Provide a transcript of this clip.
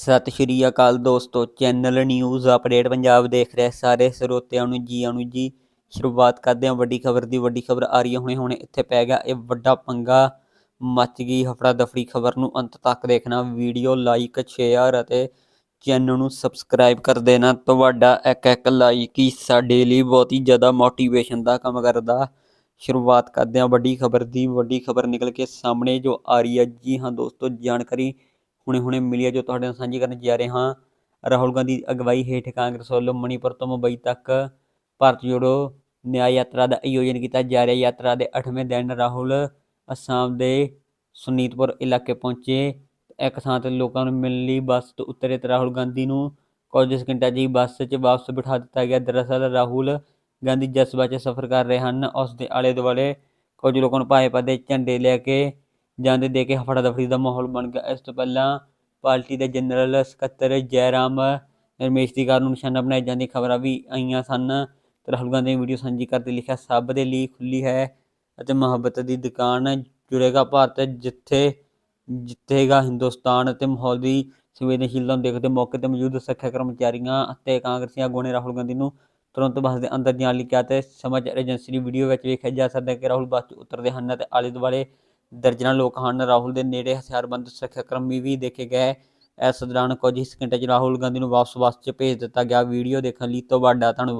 ਸਤਿ ਸ਼੍ਰੀ ਅਕਾਲ ਦੋਸਤੋ, channel news update Punjab ਦੇਖ ਰਹੇ ਸਾਰੇ ਸਰੋਤਿਆਂ ਨੂੰ ਜੀ ਆਣੂ ਜੀ। ਸ਼ੁਰੂਆਤ ਕਰਦੇ ਹਾਂ, ਵੱਡੀ ਖਬਰ ਦੀ, ਵੱਡੀ ਖਬਰ ਆ ਰਹੀ ਹੈ। ਹੁਣੇ ਹੁਣੇ ਇੱਥੇ ਪੈ ਗਿਆ ਇਹ ਵੱਡਾ ਪੰਗਾ। ਮੱਚ ਗਈ ਹਫੜਾ ਦਫੜੀ ਖਬਰ ਨੂੰ ਅੰਤ ਤੱਕ ਦੇਖਣਾ। ਵੀਡੀਓ ਲਾਈਕ, ਸ਼ੇਅਰ ਅਤੇ ਚੈਨਲ ਨੂੰ ਸਬਸਕ੍ਰਾਈਬ ਕਰ ਦੇਣਾ। ਤੁਹਾਡਾ ਇੱਕ ਇੱਕ ਲਾਈਕ ਹੀ ਸਾਡੇ ਲਈ ਬਹੁਤ ਹੀ ਜ਼ਿਆਦਾ ਮੋਟੀਵੇਸ਼ਨ ਦਾ ਕੰਮ ਕਰਦਾ। ਸ਼ੁਰੂਆਤ ਕਰਦੇ ਹਾਂ, ਵੱਡੀ ਖਬਰ ਦੀ। ਵੱਡੀ ਖਬਰ ਨਿਕਲ ਕੇ ਸਾਹਮਣੇ ਜੋ ਆ ਰਹੀ ਹੈ। ਜੀ ਹਾਂ ਦੋਸਤੋ, ਜਾਣਕਾਰੀ ਹੁਣੇ ਹੁਣੇ ਮਿਲੀ ਹੈ ਜੋ ਤੁਹਾਡੇ ਨਾਲ ਸਾਂਝੀ ਕਰਨ ਜਾ ਰਹੇ ਹਾਂ। ਰਾਹੁਲ ਗਾਂਧੀ ਦੀ ਅਗਵਾਈ ਹੇਠ ਕਾਂਗਰਸ ਵੱਲੋਂ ਮਣੀਪੁਰ ਤੋਂ ਮੁੰਬਈ ਤੱਕ ਭਾਰਤ ਜੋੜੋ ਨਿਆਂ ਯਾਤਰਾ ਦਾ ਆਯੋਜਨ ਕੀਤਾ ਜਾ ਰਿਹਾ। ਯਾਤਰਾ ਦੇ 8ਵੇਂ ਦਿਨ ਰਾਹੁਲ ਅਸਾਮ ਦੇ ਸੁਨੀਤਪੁਰ ਇਲਾਕੇ ਪਹੁੰਚੇ। ਇੱਕ ਥਾਂ ਤੇ ਲੋਕਾਂ ਨੂੰ ਮਿਲਣ ਲਈ ਬੱਸ ਤੋਂ ਉਤਰੇ ਤੇ ਰਾਹੁਲ ਗਾਂਧੀ ਨੂੰ ਕੁਝ ਸਕਿੰਟਾਂ 'ਚ ਹੀ ਬੱਸ 'ਚ ਵਾਪਸ ਬਿਠਾ ਦਿੱਤਾ ਗਿਆ। ਦਰਅਸਲ ਰਾਹੁਲ ਗਾਂਧੀ ਜਸਬਾ 'ਚ ਸਫ਼ਰ ਕਰ ਰਹੇ ਹਨ। ਉਸ ਦੇ ਆਲੇ ਦੁਆਲੇ ਕੁਝ ਲੋਕਾਂ ਨੂੰ ਭਾਜਪਾ ਦੇ ਝੰਡੇ ਲੈ ਕੇ ਜਾਂਦੇ ਦੇ ਕੇ ਹਫੜਾ ਦਫੜੀ ਦਾ ਮਾਹੌਲ ਬਣ ਗਿਆ। ਇਸ ਤੋਂ ਪਹਿਲਾਂ ਪਾਰਟੀ ਦੇ ਜਨਰਲ ਸਕੱਤਰ ਜੈਰਾਮ ਰਮੇਸ਼ ਦੀ ਕਾਰ ਨੂੰ ਨਿਸ਼ਾਨਾ ਬਣਾਏ ਜਾਂਦੀ ਖਬਰਾਂ ਵੀ ਆਈਆਂ ਸਨ। ਤੇ ਰਾਹੁਲ ਗਾਂਧੀ ਨੇ ਵੀਡੀਓ ਸਾਂਝੀ ਕਰਦੇ ਲਿਖਿਆ, ਸਭ ਦੇ ਲਈ ਖੁੱਲੀ ਹੈ ਅਤੇ ਮੁਹੱਬਤ ਦੀ ਦੁਕਾਨ ਜੁੜੇਗਾ ਭਾਰਤ ਜਿੱਥੇ ਜਿੱਤੇਗਾ ਹਿੰਦੁਸਤਾਨ ਅਤੇ ਮਾਹੌਲ ਦੀ ਸੰਵੇਦਨਸ਼ੀਲਤਾ ਨੂੰ ਦੇਖਦੇ ਮੌਕੇ ਤੇ ਮੌਜੂਦ ਸਿੱਖਿਆ ਕਰਮਚਾਰੀਆਂ ਅਤੇ ਕਾਂਗਰਸੀਆਂ ਆਗੂਆਂ ਨੇ ਰਾਹੁਲ ਗਾਂਧੀ ਨੂੰ ਤੁਰੰਤ ਬੱਸ ਦੇ ਅੰਦਰ ਜਾਣ ਲਈ ਕਿਹਾ ਤੇ ਸਮਾਚਾਰ ਏਜੰਸੀ ਦੀ ਵੀਡੀਓ ਵਿੱਚ ਵੇਖਿਆ ਜਾ ਸਕਦਾ ਹੈ ਕਿ ਰਾਹੁਲ ਬੱਸ ਉਤਰਦੇ ਹਨ ਅਤੇ ਆਲੇ ਦੁਆਲੇ ਦਰਜਨਾਂ ਲੋਕ ਹਨ। ਰਾਹੁਲ ਦੇ ਨੇੜੇ ਹਥਿਆਰਬੰਦ ਸੁਰੱਖਿਆ ਕਰਮੀ ਵੀ ਦੇਖੇ ਗਏ। ਇਸ ਦੌਰਾਨ ਕੁਝ ਹੀ ਸਕਿੰਟਾਂ 'ਚ ਰਾਹੁਲ ਗਾਂਧੀ ਨੂੰ ਵਾਪਸ ਬੱਸ 'ਚ ਭੇਜ ਦਿੱਤਾ ਗਿਆ। ਵੀਡੀਓ ਦੇਖਣ ਲਈ ਤੁਹਾਡਾ ਧੰਨਵਾਦ।